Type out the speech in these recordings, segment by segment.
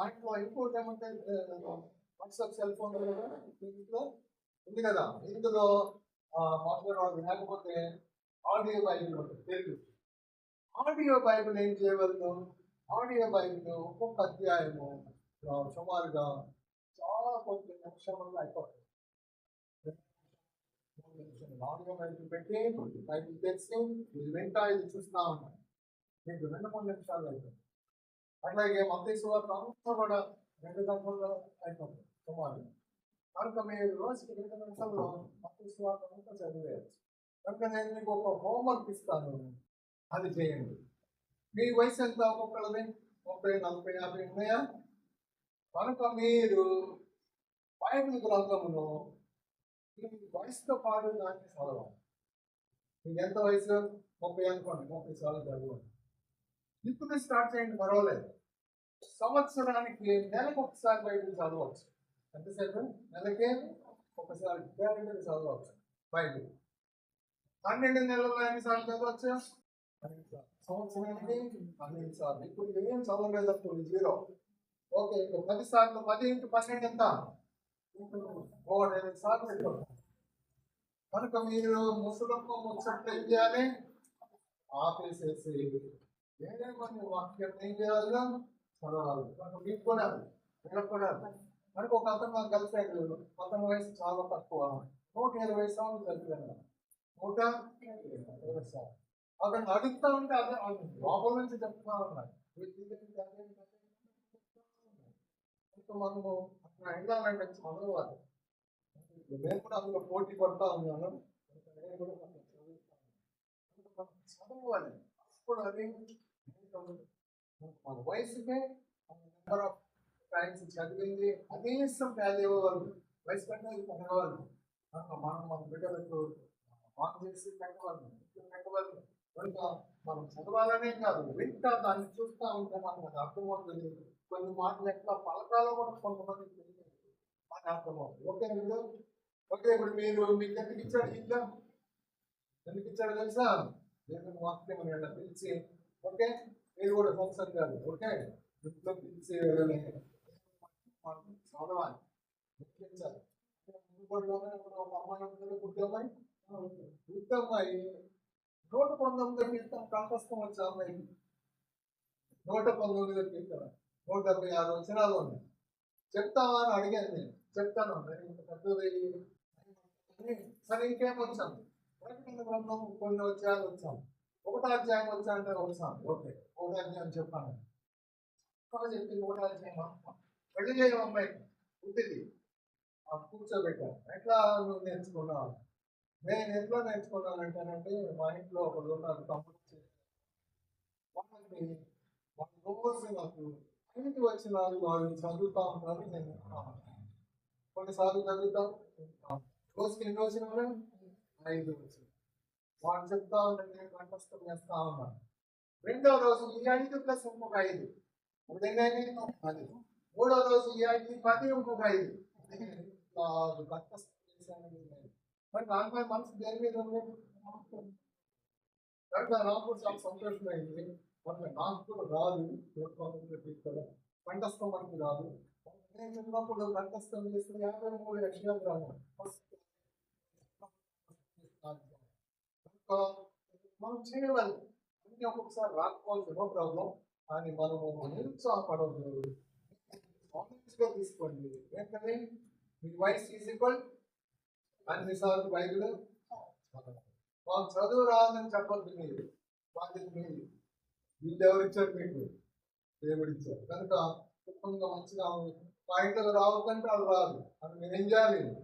దాంట్లో ఇంకోటి ఏమంటే వాట్సాప్ సెల్ ఫోన్ కూడా ఇంట్లో? ఉంది కదా. ఇందులో మాట్లాడేవాళ్ళు లేకపోతే ఆడియో బైబిల్ ఉంటుంది తెలుగు. ఆడియో బైబిల్ ఏం చేయగలదు? ఆడియో బైబిల్ ఒక్కొక్క అధ్యాయము సుమారుగా చాలా కొంత నిమిషంలో అయిపోతుంది ఆడియో బైబిల్ పెట్టి బైబిల్ తెచ్చి ఇది వింటా ఇది చూస్తా ఉన్నాను. మీకు రెండు మూడు నిమిషాలు అయిపోతుంది అట్లాగే మంత్రి సువార్త అంతా కూడా రెండు గంటల్లో అయిపోతుంది సుమారు. కనుక మీరు రోజుకి రెండు నిమిషాల్లో మంత్రి సువార్త అంతా చదివేయచ్చు. కనుక నేను మీకు ఒక హోంవర్క్ ఇస్తాను. అది చేయండి. మీ వయసు ఎంత ఒక్కొక్కరిది? ముప్పై నలభై యాభై ఉన్నాయా? కనుక మీరు బైబిల్ గ్రంథంలో ఈ వయసుతో పాటు దాన్ని చదవాలి. మీకు ఎంత వయసు? ముప్పై అనుకోండి. ముప్పై సార్లు చదవండి. ఇప్పుడు స్టార్ట్ చేయండి పర్వాలేదు. సంవత్సరానికి నెలకు ఒకసారి బైబిల్ చదవచ్చు. ఎంతసేపు? నెలకే? ఒకసారి గ్యారెంటీ చదవచ్చు బైబిల్. పన్నెండు నెలల్లో ఎన్నిసార్లు చదవచ్చు? సంవత్సరానికి పన్నెండు సార్లు. ఇప్పుడు ఏం చదవలేదు అప్పుడు జీరో. ఓకే ఇప్పుడు పది సార్లు పది ఇంటూ పన్నెండు ఎంత? మూడు ఎనిమిది సార్లు పెట్టుకోండి కనుక మీరు ముసలమ్మ ముచ్చట్లు ఏం చేయాలి? ఆపేసేసి వేరే కొన్ని వాక్యం ఏం చేయాలిగా చదవాలి మీకు కూడా వీళ్ళకి కూడా మనకు ఒక అతను నాకు కలిసాడు అతని వయసు చాలా తక్కువ నూట ఇరవై సార్లు చదివాను నూట ఇరవై సార్లు అతను అడుగుతా ఉంటే అదే లోపల నుంచి చెప్తా ఉన్నాడు ఇంకా మనము అక్కడ వెళ్ళాలంటే చదవాలి నేను కూడా అందులో పోటీ పడతా ఉన్నాను నేను కూడా చదువుతాను. చదవాలి అప్పుడు అది మన వయసుకే నెంబర్ ఆఫ్ టైమ్స్ చదివింది కనీసం వాల్యూ ఇవ్వగలరు వయసు కంటే ఇది పెట్టగలరు మనం మన బిడ్డలకు ఆన్ చేసి పెట్టగలరు ఇంట్లో కనుక మనం చదవాలనే కాదు వింటా దాన్ని చూస్తా ఉంటే మనకు అది అర్థమవుతుంది. కొన్ని మాటలు ఎట్లా పలకాలో కూడా కొంతమంది తెలియదు. మనకు అర్థమవుతుంది. ఓకే ఇప్పుడు ఓకే ఇప్పుడు మీరు మీకు ఎందుకు ఇచ్చాడు ఇల్లు ఎందుకు ఇచ్చాడు తెలుసా? దేవుని వాక్యం పిలిచి ఓకే? ఇది కూడా ఫంక్షన్ కాదు. ఓకే? ఇంట్లో పిలిచి ఎవరైనా చదవాలి ముఖ్యించాలి ఒక అమ్మాయి ఉంటుంది గుడ్డమ్మాయి గుడ్డమ్మాయి నూట పంతొమ్మిది కీర్తన కంఠస్థం వచ్చే అమ్మాయి. నూట పంతొమ్మిది కీర్తన నూట డెబ్బై ఆరు వచ్చినాలు ఉన్నాయి చెప్తావా అని అడిగాను నేను. చెప్తాను. ఇంత పెద్దది సరే ఇంకేం వచ్చాను కింద గ్రంథం కొన్ని అధ్యాయాలు వచ్చాను ఒకటో అధ్యాయం వచ్చా అంటే వచ్చాను ఓకే ఒకటో అధ్యాయం చెప్పాను బాగా చెప్పింది ఒకటో అధ్యాయం అమ్మ. పెళ్ళి చేయడం అమ్మాయి పుట్టింది ఆ కూర్చోబెట్టాను ఎట్లా నువ్వు నేర్చుకున్నావు నేను ఎట్లా నేర్చుకున్నానంటేనంటే మా ఇంట్లో ఒకడు ఉన్నారు తమ్ముడు వాళ్ళని వాళ్ళ రోజు నాకు ఇంటికి వచ్చిన వాళ్ళు చదువుతా ఉంటారు నేను కొన్నిసార్లు చదువుతాం రోజుకి ఎన్ని వచ్చిన ఐదు వచ్చిన వాడు చెప్తా ఉంటాను నేను కంఠస్థం చేస్తా ఉన్నాను. రెండో రోజు ఈ ఐదు ప్లస్ ఇంకొక ఐదు. ఇప్పుడు పది మూడో రోజు ఈ ఐదు పది ఇంకొక ఐదు. నాలుగు కంఠస్థం చేశాను మరి నాకు మనసు దేని మీద ఉంది? కనుక నాకు కూడా చాలా సంతోషమైంది. మరి నాకు కూడా రాదు. చూసుకోవాలి కంఠస్థం మనకి రాదు. నేను చిన్నప్పుడు కంఠస్థం చేస్తే యాభై మూడు లక్షలు రాను కనుక మనం చేయవాలి అన్ని ఒక్కొక్కసారి రాకపోవచ్చు నో ప్రాబ్లం కానీ మనము నిరుత్సాహపడవద్దు గా తీసుకోండి. ఏంటంటే మీ వయసు ఈజ్ ఈక్వల్ అన్నిసార్లు బైబిల్. మాకు చదువు రాదని చెప్పద్దు మీరు. బాధ్యత మీది వీళ్ళు ఎవరు ఇచ్చారు మీకు? దేవుడు ఇచ్చారు. కనుక కుటుంబంగా మంచిగా ఉంది. మా ఇంట్లో రావద్దంటే అది రాదు. అది మీరు ఏం చేయాలి?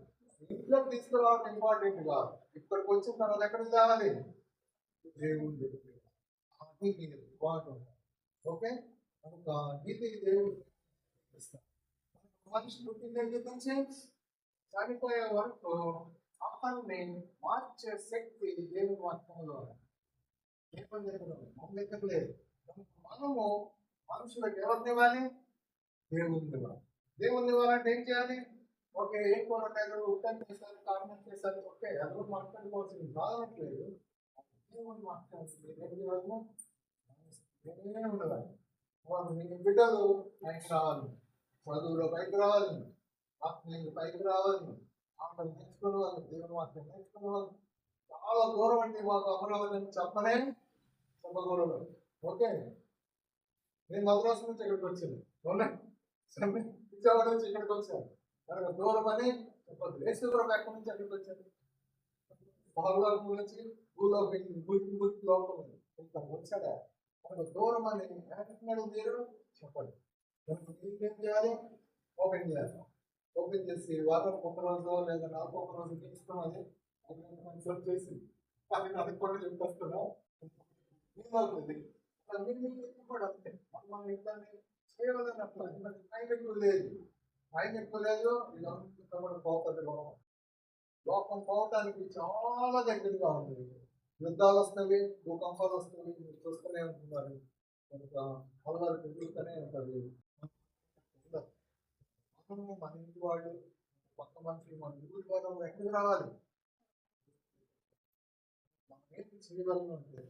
ఇంట్లో తీసుకురావడం ఇంపార్టెంట్ కాదు. ఇక్కడికి వచ్చిన తర్వాత ఎక్కడికి రావాలి దేవుడు దగ్గరికి. అది మీ ఇంపార్టెంట్ ఓకే? కనుక ఇది దేవుడు మనిషి పుట్టిన దగ్గర నుంచి? చనిపోయే వరకు అతన్ని మార్చే శక్తి దేవుని వాక్యంలో దేవుని దగ్గర మన దగ్గర లేదు. మనము మనుషులకు ఎవరిని ఇవ్వాలి? దేవుని ఇవ్వాలి. దేవుని ఇవ్వాలంటే ఏం చేయాలి? ఓకే ఏం కోరలేదు ఉత్తరం చేశారు కారణం చేశారు. ఓకే ఎవరు మాట్లాడుకోవాల్సింది కాదనట్లేదు దేవుని మాట్లాడాలి ఉండాలి వాళ్ళు మీ బిడ్డలు పైకి రావాలి. చదువులో పైకి రావాలి. ఆత్మీయులు పైకి రావాలి. ఆటలు నేర్చుకునే వాళ్ళు దేవుని మాత్రం నేర్చుకునే వాళ్ళు చాలా దూరం అండి మాకు అమరావతి అని చెప్పనే చెప్పకూడదు ఓకే. నేను మద్రాసు నుంచి ఇక్కడికి వచ్చాను. అవునా? విజయవాడ నుంచి ఇక్కడికి వచ్చాను. మనకు దూరం అని చెప్పదు లేచుదూరం ఎక్కడి నుంచి అక్కడికి వచ్చారు? పాల్గొన నుంచి భూలోకి భూమి భూమి లోపల ఇక్కడ వచ్చాడా? మనకు దూరం అని ఎక్కడ మీరు చెప్పండి. ఏం చేయాలి? ఓపెన్ చేయాలి. ఓపెన్ చేసి వారం ఒక రోజు లేదా నాకు ఒక రోజు తీసుకోవాలి సెర్చ్ చేసి కానీ అది కూడా చెప్పేస్తున్నా. ఏమవుతుంది కూడా అంతే? మనం ఇట్లానే చేయవలని అట్లా. లేదు. ఆయన చెప్పలేదు లేదు ఇదంతా పోతుంది లోకం లోకం పోవటానికి చాలా దగ్గరగా ఉంది. యుద్ధాలు వస్తుంది భూకంపాలు వస్తుంది చూస్తూనే ఉంటున్నారు. కనుక అలవాటు పెరుగుతూనే ఉంటుంది. మనము మన ఇంటి వాళ్ళు పక్క మనుషులు మన ఊరి వాళ్ళు ఎక్కడికి రావాలి? మనం ఏంటి చేయగలం అంటే.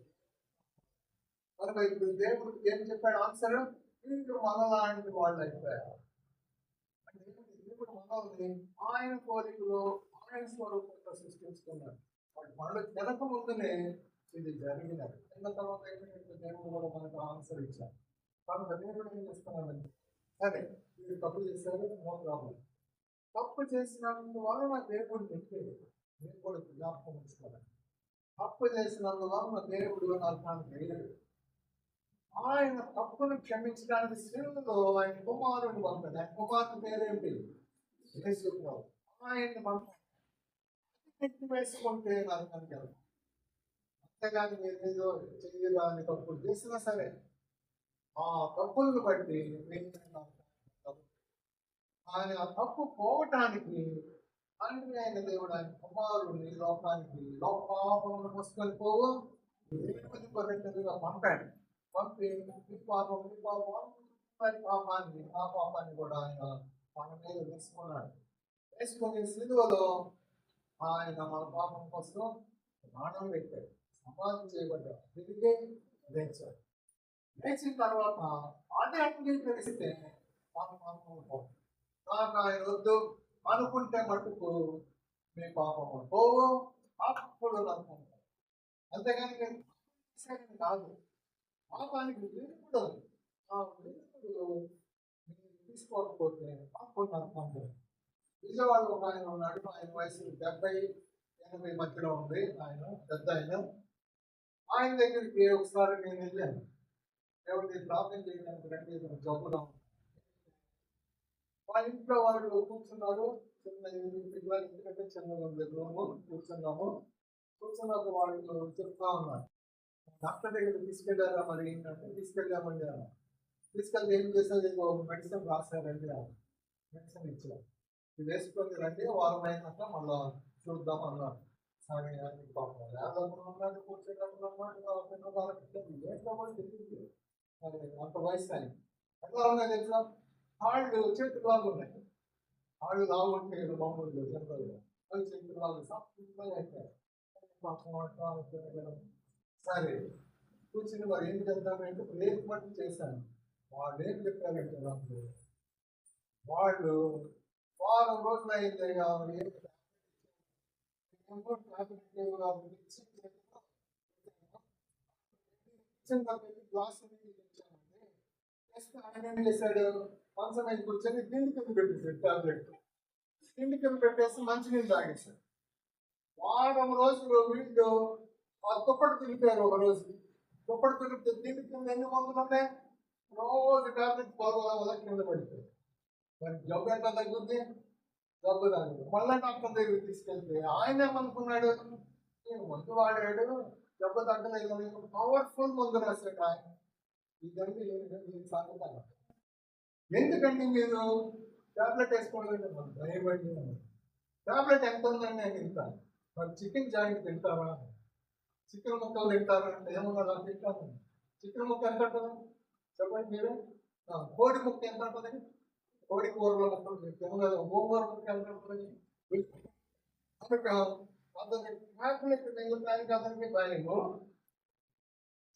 కనుక ఇప్పుడు దేవుడు ఏం చెప్పాడు? ఆన్సర్ వీళ్ళు మనలాంటి వాళ్ళు అయిపోయారు. ఆయన కోరికలో ఆయన స్వరూపంలో సృష్టించుకున్నాడు వాడు మనలో వెనక ముందునే ఇది జరిగినది. చిన్న తర్వాత ఏంటంటే దేవుడు కూడా మనకు ఆన్సర్ ఇచ్చారు. కనుక దేవుడు ఏం చేస్తున్నాడంటే సరే ఇది తప్పు చేశారు నో ప్రాబ్లం తప్పు చేసినందువలన దేవుడు నింపేది నేను కూడా జ్ఞాపకం ఉంచుకోవాలి. తప్పు చేసినందువలన దేవుడు అర్థాన్ని వేయలేదు. ఆయన తప్పును క్షమించడానికి శిలువలో ఆయన కుమారుని పంపాడు ఆయన కుమారుని పేరేంటి? యేసుప్రభు. ఆయన్ని పంపాడు ఎత్తి వేసుకుంటే నాకు కనిపించదు అంతేగాని మీరు చెయ్యరా అని తప్పులు చేసినా సరే ఆ తప్పులను బట్టి ఆయన తప్పు పోవటానికి తండ్రి అయిన దేవుడు ఆయన కుమారుని లోకానికి లోపాపమును మోసుకొని పోవు. దేవుని కొరకుగా పంపాడు. పంపి ఈ పాపం ఈ పాపం పాపాన్ని ఆ పాపాన్ని కూడా ఆయన మన మీద వేసుకున్నాడు వేసుకుని సిలువలో ఆయన మన పాపం కోసం ప్రాణం పెట్టాడు. సమాధి చేయబడ్డాడు. తిరిగే లేచాడు. లేచిన తర్వాత ఆధ్యాత్మిక అంగీకరిస్తే మన పాపం పోదు. నాకు ఆయన వద్దు. అనుకుంటే మటుకు మీ పాపం పోవు. అప్పుడు అనుకుంటాం అంతేగాని నేను కాదు. పాపానికి విరుగుడు ఆ విరుగుడు తీసుకోకపోతే అప్పుడు అనుకుంటాం విజయవాడలో ఒక ఆయన ఉన్నాడు ఆయన వయసు డెబ్బై ఎనభై మధ్యలో ఉంది ఆయన పెద్ద ఆయన. ఆయన దగ్గరికి ఒకసారి నేను వెళ్ళాను. ఎవరికి ప్రార్థన చేయడానికి రండి ఇతను వాళ్ళ ఇంట్లో వాళ్ళు కూర్చున్నారు చిన్న పిల్లలు ఎందుకంటే చిన్నగా ఉంది రూము కూర్చున్నాము. కూర్చున్నాక వాళ్ళు చెప్తా ఉన్నారు. డాక్టర్ దగ్గర తీసుకెళ్ళారా మరి? ఏంటంటే తీసుకెళ్ళామండి అన్న తీసుకెళ్ళి ఏం చేశారు? ఏదో మెడిసిన్ రాసారండి మెడిసిన్ ఇచ్చారు. ఇది వేసుకొని రండి వారం అయినాక మళ్ళా చూద్దాం అన్నారు సరే అని పాపం లేదప్పుడు ఉన్నాడు కూర్చోటప్పుడు ఉన్నాడు ఆ పిల్ల వాళ్ళకి ఏంటో తెలియదు అంత వయసు ఆయన. ఎట్లా ఉన్నాయి తెలుసా? కాళ్ళు చేతులు లాగా ఉన్నాయి. కాళ్ళు లాగా ఉంటే మామూలు జనరల్గా అది చేతులు లాగా సప్పిగా అయిపోయాయి. సరే. కూర్చుని మరి ఏం చేద్దామంటే బ్రేక్ మట్టి చేశాను. వాళ్ళు ఏం చెప్పారంటే నాకు? వాళ్ళు వారం రోజులు అయింది కాబట్టి గ్లాస్ అనేది ఆయన ఏం చేశాడు? మంచం మీద కూర్చొని తిండి కింద పెట్టేశాడు టాబ్లెట్ తిండి కింద పెట్టేసి మంచినీళ్ళు తాగేశాడు. వారం రోజులు వీళ్ళు దుప్పటి తిరిపారు ఒక రోజు. దుప్పటి తిరిగితే తిండి కింద ఎన్ని మందులు ఉన్నాయి? రోజు టాబ్లెట్ పోగల వల్ల కింద పడిపోయింది. మరి జబ్బు ఎంత తగ్గుద్ది? జబ్బు తగ్గుద్ది. మళ్ళీ డాక్టర్ దగ్గరికి తీసుకెళ్తే ఆయన ఏమనుకున్నాడు? నేను మందు వాడాడు. జబ్బు తగ్గలేదు అని పవర్ఫుల్ మందు రాశాడు ఆయన. ఇదండి ఈ సంగతి అన్నమాట. ఎందుకండి మీరు? టాబ్లెట్ వేసుకోవాలంటే మనం భయపడి ట్యాబ్లెట్ ఎంత ఉందండి నేను తింటాను. మరి చికెన్ జాయింట్ తింటారా చికెన్ ముక్కలు తింటారా అంటే ఏమన్నా తింటాను. చికెన్ ముక్క ఎంత ఉంటుంది? చెప్పండి మీరు? కోడి ముక్క ఎంత ఉంటుంది? కోడి కూరలో ముక్కలు తింటాము గోంగూర ముక్క ఎంత ఉంటుంది? అతను అతని టాబ్లెట్ మిగలడానికి అతనికి భయము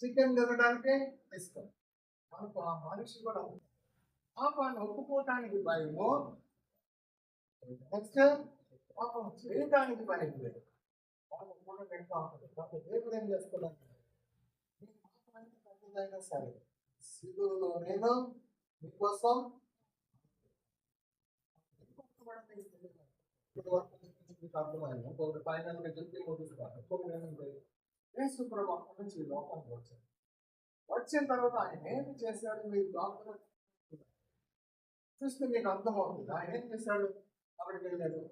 చికెన్ తినడానికి ఇష్టం. మనకు ఆ మనిషి కూడా పాపాన్ని ఒప్పుకోవటానికి భయము. నెక్స్ట్ పాపం చేయటానికి భయం లేదు. పాపం కూడా పెడతా ఉంటుంది కాబట్టి దేవుడు ఏం చేస్తున్నాడు? మీ పాపానికి పెద్దదైనా సరే. సిలువలో నేను మీకోసం ఫైనల్గా చెప్పి ఇంకొకటి ఏంటంటే యేసు ప్రభు నుంచి వచ్చాడు వచ్చిన తర్వాత ఆయన ఏం చేశాడు? మీరు లోపల చూస్తే మీకు అర్థమవుతుంది ఆయన ఏం చేశాడు? అక్కడికి వెళ్ళాడు.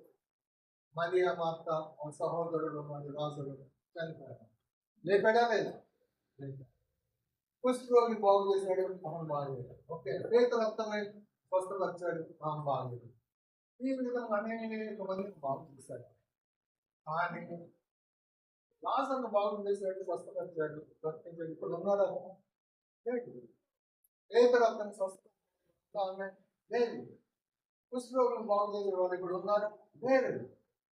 మరియా మాత సహోదరుడు మరి రాజుడు చనిపోయాడు. లేపాడా లేదా? లేపాడు. కుష్ఠరోగి బాగు చేశాడు మనం బాగలేదు. ఓకే పేదలు అర్థమై వచ్చాడు మనం బాగలేదు. ఈ విధంగా అనేక మందిని బాగు చేశాడు. కానీ లాజర్ను బాగు చేశాడు స్వస్థపరిచాడు బ్రతికించాడు ఇప్పుడు ఉన్నాడా? లేదు. పేదలు అతను స్వస్థత లేదు. కుష్ఠరోగులు బాగు చేసే వాళ్ళు ఇప్పుడు ఉన్నారా లేదు.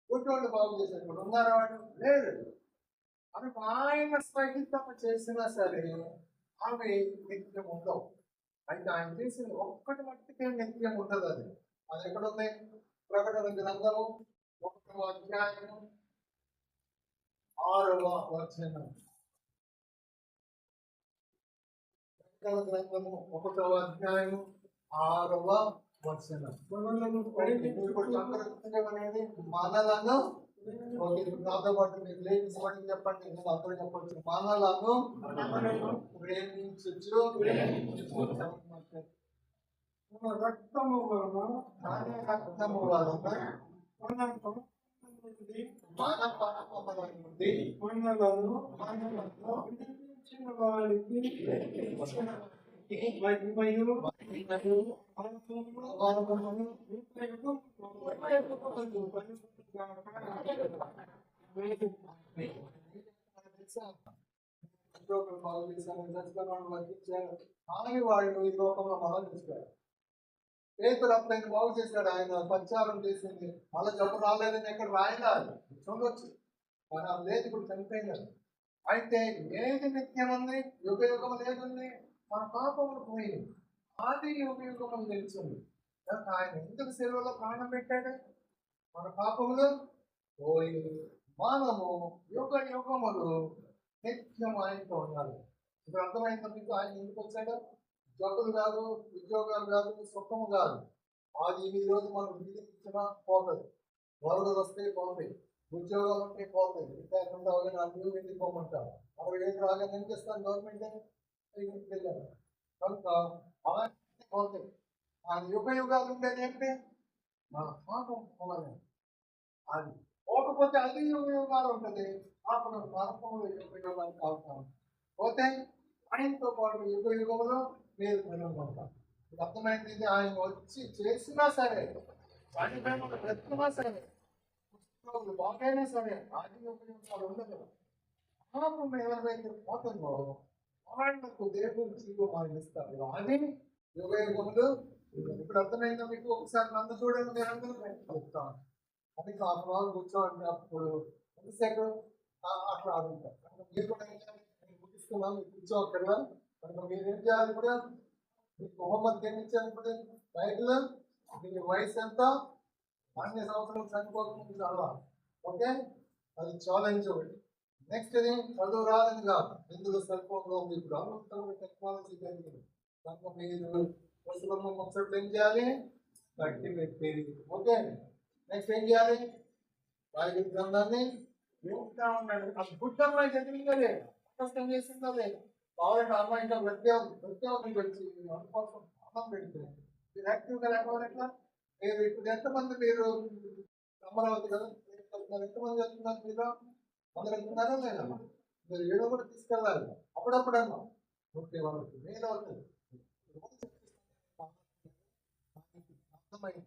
గుడ్డోళ్ళు బాగు చేసే ఇప్పుడు ఉన్నారా వాడు? లేదు. అని ఆయన సహితం చేసినా సరే అవి నిత్యం ఉండవు. అయితే ఆయన చేసిన ఒక్కటి మట్టికే నిత్యం ఉండదు అది. అది ఎక్కడ ఉంది ప్రకటన గ్రంథము ఒకటవ అధ్యాయము ఆరవ వచనం. ప్రకటన గ్రంథము ఒకటవ అధ్యాయము ఆరవ వచనం. మనలను మనలను ఓకే, ఇప్పుడు నాతో పాటు మీకు లేడీస్ వాటికి చెప్పండి నేను అందరూ చెప్పచ్చు మనలను ప్రేమించచ్చు మన రక్తము వలన కానీ రక్తము వలన మన పాపము నుండి మన పాపముల నుండి మనలను మనలను విడిపించిన వారికి మహిమయు ఆత్మను నిత్యము బాగు వాళ్ళు ఈ లోకంలో మనం అప్పుడైన బాగు చేశాడు ఆయన ప్రచారం చేసింది మళ్ళీ జబ్బు రాలేదని ఎక్కడ రాయలేదు చూడొచ్చు మరి అది లేదు ఇప్పుడు చనిపోయినారు అయితే ఏది నిత్యం ఉంది ఉపయోగం లేదుంది మన పాపములు పోయింది ఆది ఉపయోగం నిలిచింది ఆయన ఎందుకు సెలవులో ప్రాణం పెట్టాడు? మన పాపములు పోయి మనము యుగ యుగములు నిత్యం ఆయనతో ఉండాలి. ఇప్పుడు అర్థమైంది మీకు? ఆయన ఎందుకు వచ్చాడు? జబ్బులు కాదు ఉద్యోగాలు కాదు సుఖము కాదు. అది ఈ రోజు మనం విధించినా పోతుంది వరదలు వస్తే పోతాయి. ఉద్యోగాలు ఉంటే పోతాయి. లేకుండా వాళ్ళని అన్ని వెళ్ళి అరవై అక్కడ ఏం రాగానే ఏం చేస్తాను గవర్నమెంట్ వెళ్ళాను కనుక అవన్నీ పోతాయి. ఆయన యుగ యుగాలు ఉండేది ఏంటి? మన పాపం పోవాలి అది. పోకపోతే అది యుగ ఉంటుంది. అప్పుడు నరకములు యుగ కావుతాం పోతే ఆయనతో పాటు యుగ యుగంలో మీరు కనుగొంటాం అర్థమైంది ఇది? ఆయన వచ్చి చేసినా సరే చనిపోయిన సరే పుస్తకాలు బాగైనా సరే ఆది ఉపయోగాలు ఉండదు. పాపం ఎవరైతే పోతుందో వాళ్ళకు దేవుడు జీవం ఇస్తారు అది యుగ యుగములు ఇప్పుడు అర్థమైందా మీకు? ఒకసారి నన్ను చూడండి నేను అందరూ. చెప్తాను. అది హాఫ్ అవర్ కూర్చోండి అప్పుడు ఎంతసేపు? అట్లా ఆడుంటారు కనుక మీరు కూడా ఏం చేయాలి? నేను మీరు కనుక మీరు ఏం చేయాలి కూడా మీకు మొహమ్మద్ ఏం ఇచ్చారు కూడా బైబిల్ మీ వయసు ఎంత? అన్ని సంవత్సరాలు చనిపోకుండా చదవాలి ఓకే? అది ఛాలెంజ్ ఒకటి. నెక్స్ట్ ఇది చదువు రాదని కాదు. ఇందులో సెల్ ఫోన్లో ఉంది ఇప్పుడు అనంతరం టెక్నాలజీ పెరిగింది కనుక మీరు పుస్తకం ఒకసారి ఏం చేయాలి? కట్టి పెట్టి ఓకే? నెక్స్ట్ ఏం చేయాలి? బైబిల్ గ్రంథాన్ని వింటా ఉండండి ఆ గుడ్ అమ్మాయి చదివిందే కష్టం చేసిందే కావాలంటే అమ్మాయి ఇంకా ప్రత్యేకం ప్రత్యేకం వచ్చి. అందుకోసం అన్నం పెడితే మీరు యాక్టివ్గా లేకపోవడం ఎట్లా? మీరు ఇప్పుడు ఎంతమంది మీరు అమరావతి కదా? ఎంతమంది వెళ్తున్నారు మీరు? అందరు వెళ్తున్నారా లేదా? మీరు ఏడో కూడా తీసుకెళ్ళాలి. అప్పుడప్పుడు అన్నా ఓకే వాళ్ళకి నేను అవుతుంది. అర్థమైంది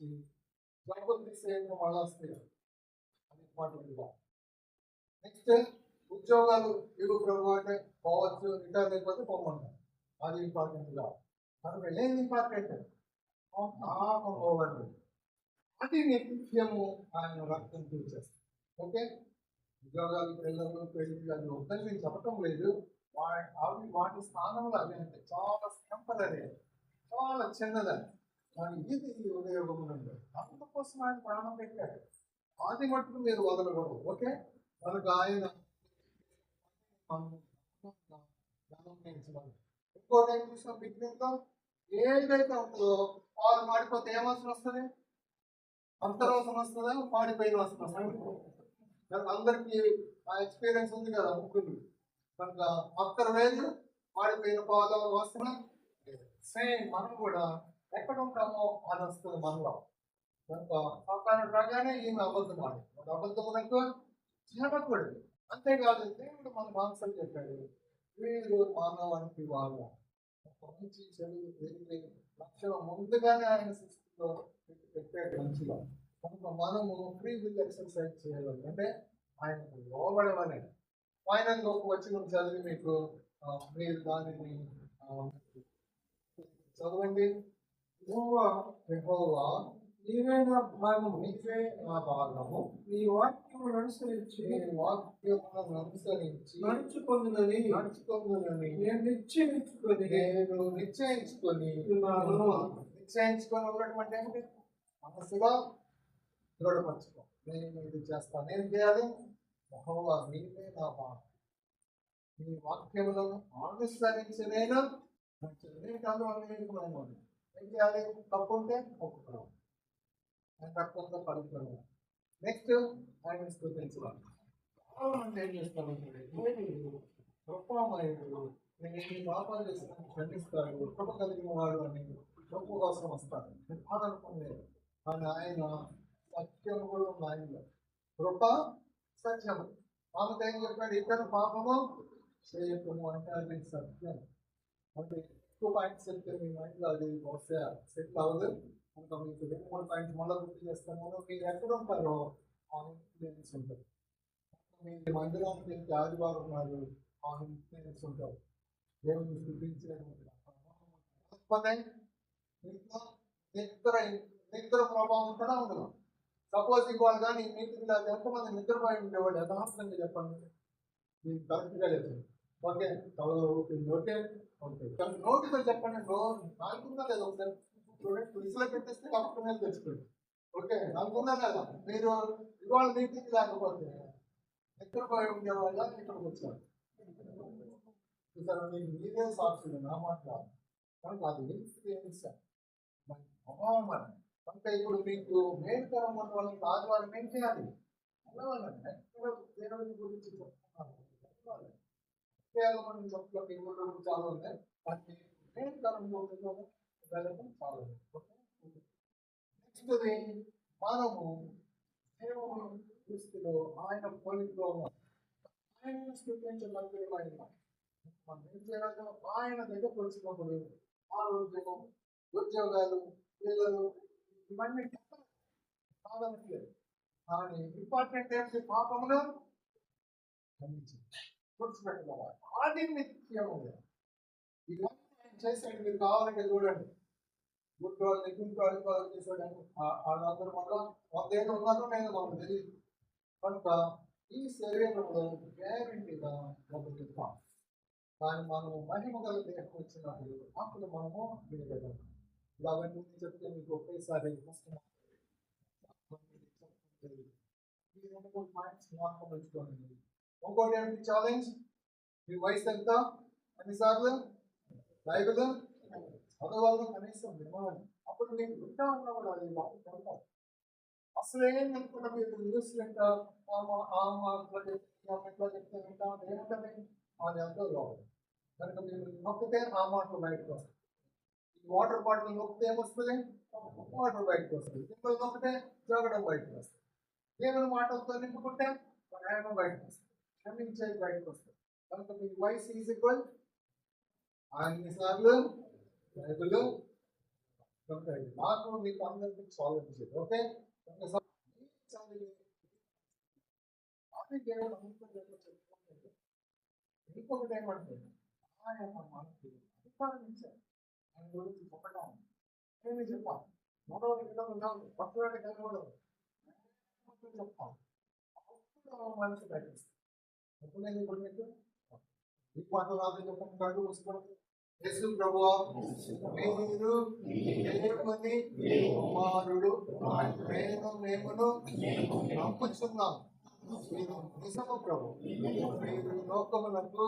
జబ్బులు తీసేయడం మళ్ళీ వస్తాయి? అది మాట నెక్స్ట్ ఉద్యోగాలు ఇరు ప్రభు అంటే పోవచ్చు రిటైర్ అయిపోతే పోమంటారు. అది ఇంపార్టెంట్గా. కనుక ఏం ఇంపార్టెంట్ పాపం పోవండి. అది నిత్యము ఆయన రక్తం తీర్చేస్తాం ఓకే ఉద్యోగాలు పిల్లలు పెళ్ళి అది వద్దని నేను చెప్పటం లేదు. వాటి అవి వాటి స్థానంలో అవి అంటే చాలా టెంపరీ చాలా చిన్నదని కానీ ఇది ఉపయోగమునందు అందుకోసం ఆయన ప్రాణం పెట్టాడు. అది మట్టుకు మీరు వదలకూడదు. ఓకే? మనకు ఆయన ఇంకోటి ఏం చూసాం? బిగ్నింగ్తో ఏదైతే ఉంటుందో పాలు మాడిపోతే ఏమవసరం వస్తుంది? అంతరవసరం వస్తుందా? మాడిపోయిన వాసన వస్తుంది? అందరికీ ఆ ఎక్స్పీరియన్స్ ఉంది కదా ముగ్గురు కనుక అత్తరు వేలు మాడిపోయిన పాల వస్తున్నా సేమ్ మనం కూడా ఎక్కడ ఉంటామో అది వస్తుంది మనలో. కనుక సాతాను రాగానే ఈయన అబద్ధం ఆడి అబద్ధమునకు చేపకూడదు అంతేకాదు దేవుడు మన మాంసం చెప్పాడు వీరు మానవానికి వారు మంచి చెడు వెలిగి లక్షణం ముందుగానే ఆయన సృష్టిలో పెట్టాడు మంచిగా కనుక మనము ఫ్రీ విల్ ఎక్సర్సైజ్ చేయాలి. అంటే ఆయనకు లోబడమని. ఆయన ఒక వచ్చిన చదివి మీకు మీరు దానిని చదవండి. యెహోవా నీవే నా భాగము నీవే నా భాగము నీ వాక్యమును అనుసరించి నీ అనుసరించి నడుచుకుందని నడుచుకుందని నేను నిశ్చయించుకొని నేను నిశ్చయించుకొని ఉన్నాను. నిశ్చయించుకొని ఉండటం అంటే ఏంటి మనసులో దృఢపరచుకో. నేను ఇది చేస్తాను ఏం చేయాలి. యెహోవా నీవే నా భాగం నీ వాక్యములను అనుసరించి నేను కాదు ఏం చేయాలి? తప్పు ఉంటే ఒప్పుకోవాలి. తప్పు ఉంటే పలుకుతాను నెక్స్ట్ ఆయన స్థుతించాలి చాలా మంది ఏం చేస్తారంటే గొప్పమయుడు నేను ఈ పాపాలు చేసిన ఖండిస్తాడు కృప కలిగిన వాడు అని గొప్ప కోసం వస్తాడు. కాదనుకోలేదు కానీ ఆయన సత్యం కూడా ఉంది ఆయన కృప సత్యము ఆమెతో ఏం చెప్పాడు? ఇతను పాపము చేయకము అంటే అది సత్యం. అంటే టూ పాయింట్స్ చెప్తే మీ మైండ్లో అది బహుశా సెట్ అవ్వదు ఇంకా మీకు రెండు మూడు పాయింట్స్ మళ్ళీ గుర్తు చేస్తాను మీరు ఎక్కడ ఉంటారో ఆ ఇన్ఫ్లుయెన్స్ ఉంటుంది మీ మందిలో మీకు ఆదివారం ఉన్నారు ఆ ఇన్ఫ్లుయెన్స్ ఉంటారు దేవుని చూపించలేకపోతే ఇంట్లో నిద్ర నిద్ర ప్రభావం కూడా ఉండదు సపోజ్ ఇవాళ కానీ మీకు లేదు ఎంతమంది నిద్రపోయి ఉండేవాడు యథార్థంగా చెప్పండి మీకు కరెక్ట్గా చెప్పండి ఓకే తలలో ఊపింది ఓకే ఓకే. నోటితో చెప్పండి నో నాకున్నా లేదా ఒకసారి. చూడండి పులిసులో పెట్టేస్తే కరెక్ట్ మీద తెచ్చుకోండి. ఓకే నాకున్నా లేదా? మీరు ఇవాళ మీటింగ్ లేకపోతే ఎక్కడ పోయి ఉండేవాళ్ళ? ఇక్కడికి వచ్చారు చూసారా మీరు మీరే సాక్షులు నా మాట కాదు. కనుక అది ఇన్ఫ్లుయెన్స్ అభావం అని ఇప్పుడు మీకు మేలుకరం ఉన్న వాళ్ళని కాదు వాళ్ళు ఏం చేయాలి. అలా ఎక్కడ గురించి చెప్తున్నారు కేవలం చెప్తున్న చాలా ఉన్నాయి. వాటిని మేలుకరం గురించి వెళ్ళడం చాలా నెక్స్ట్ది మనము దేవుని దృష్టిలో ఆయన పోలికలో ఆయన స్థుతించడానికి ఆయన మనం ఏం చేయాలి ఆయన దగ్గర వచ్చినప్పుడు ఆరోగ్యము ఉద్యోగాలు పిల్లలు ఇవన్నీ కాదనట్లేదు. కానీ ఇంపార్టెంట్ ఏంటి? పాపములు క్షమించి గుర్తుపెట్టుకోవాలి. ఆది నిత్యము. ఇవన్నీ ఆయన చేసాడు మీరు కావాలంటే చూడండి. గుడ్డోళ్ళు నిగ్గుంటోళ్ళు వాళ్ళు చేసాడు వాళ్ళందరూ మళ్ళా వందేళ్ళు ఉన్నారో నేను మనకు తెలియదు కనుక ఈ శరీరంలో గ్యారంటీగా ఒకటి ఇస్తాం కానీ మనము మహిమ గల దేహం వచ్చినప్పుడు అప్పుడు మనము వినగలం ఇలా అవన్నీ చెప్తే మీకు ఒకేసారి కష్టం ఈ రెండు మూడు పాయింట్స్ జ్ఞాపకం ఇంకోటి ఏంటి ఛాలెంజ్ మీ వయసు ఎంత ఎన్నిసార్లు బైబిల్ చదవాలి కనీసం వినాలి అప్పుడు మీకు వింటా ఉన్నా కూడా అది మాకు వెళ్తారు అసలు ఏం అనుకున్నా మీరు? న్యూస్ వింటా చెప్తే ఎట్లా చెప్తే వింటా అంటే ఏముంటుంది అది ఎంతో రావాలి కనుక మీరు నొక్కితే ఆ మాటలు బయటకు వస్తాయి. వాటర్ బాటిల్ నొక్కితే ఏమొస్తుంది? వాటర్ బయటకు వస్తుంది సింపుల్ నొక్కితే జగడం బయటకు వస్తుంది దేవుని మాటలతో నింపుకుంటే? ప్రయాణం బయటకు వస్తుంది క్షమించేది బయటకు వస్తుంది కనుక మీ వయసు ఈజ్ ఈక్వల్ అన్నిసార్లు సార్లు కనుక మాకు నాకు మీకు అందరికీ సాల్వ్ చేసేది ఓకే? ఇంకొకటి ఆయన మనకి అధికారం ఇచ్చారు ఆయన గురించి చెప్పడం ఏమి చెప్పాలి? మూడవ విధంగా కలగకూడదు అప్పుడు మనసు యేసు ప్రభువా మీరు దేవుని కుమారుడు. నేను మేమును నమ్ముచున్నాం మీరు నిజము ప్రభు. మీరు లోకములకు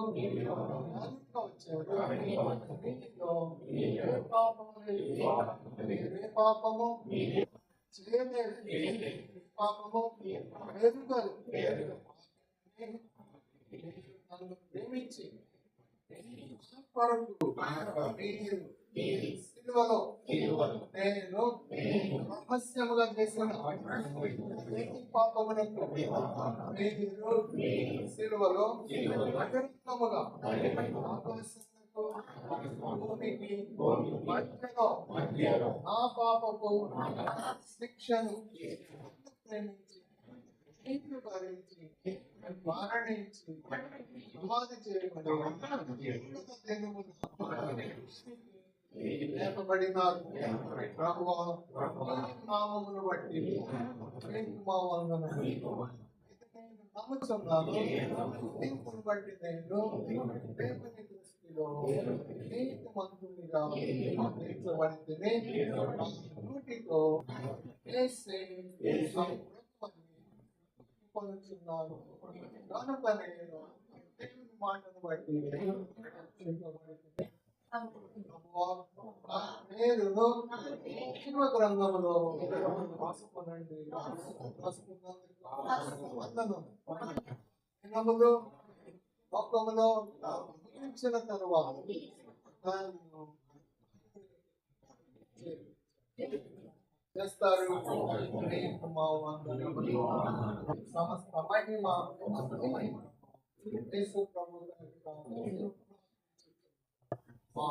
వచ్చారు. పాపము పాపము చేయలేదు. పాపము ఎరుగరు నన్ను ప్రేమించి కొరకు మీరు సిలువలో నేను రహస్యముగా చేసిన పాపమునకు మీరు సిలువలో అగర్భముగా ఆకాశమునకు భూమికి మధ్యలో నా శిక్షను ప్రేమించి నీకు భరించి మరణించి సమాధి చేయబడి లేపబడినారు ప్రభువా నీ నామమును బట్టి నీకు మా వందనములు. ఇది నేను నమ్ముచున్నాను నీకును బట్టి నేను దేవుని దృష్టిలో నీకు మంత్రునిగా తీర్చబడితేనే నా నోటితో వేసే పొందుతున్నాను కనుక నేను దేవుని మాటను బట్టి రక్షించబడితిని. నేరును జీవ గ్రంథములో రాసుకునండి రాసుకున్నందుకు వందనం దినములు లోకములో ముగించిన తరువాత నన్ను చేస్తారు నీకు మా వందనములు. సమస్త మహిమ యేసు ప్రభు గారికి మా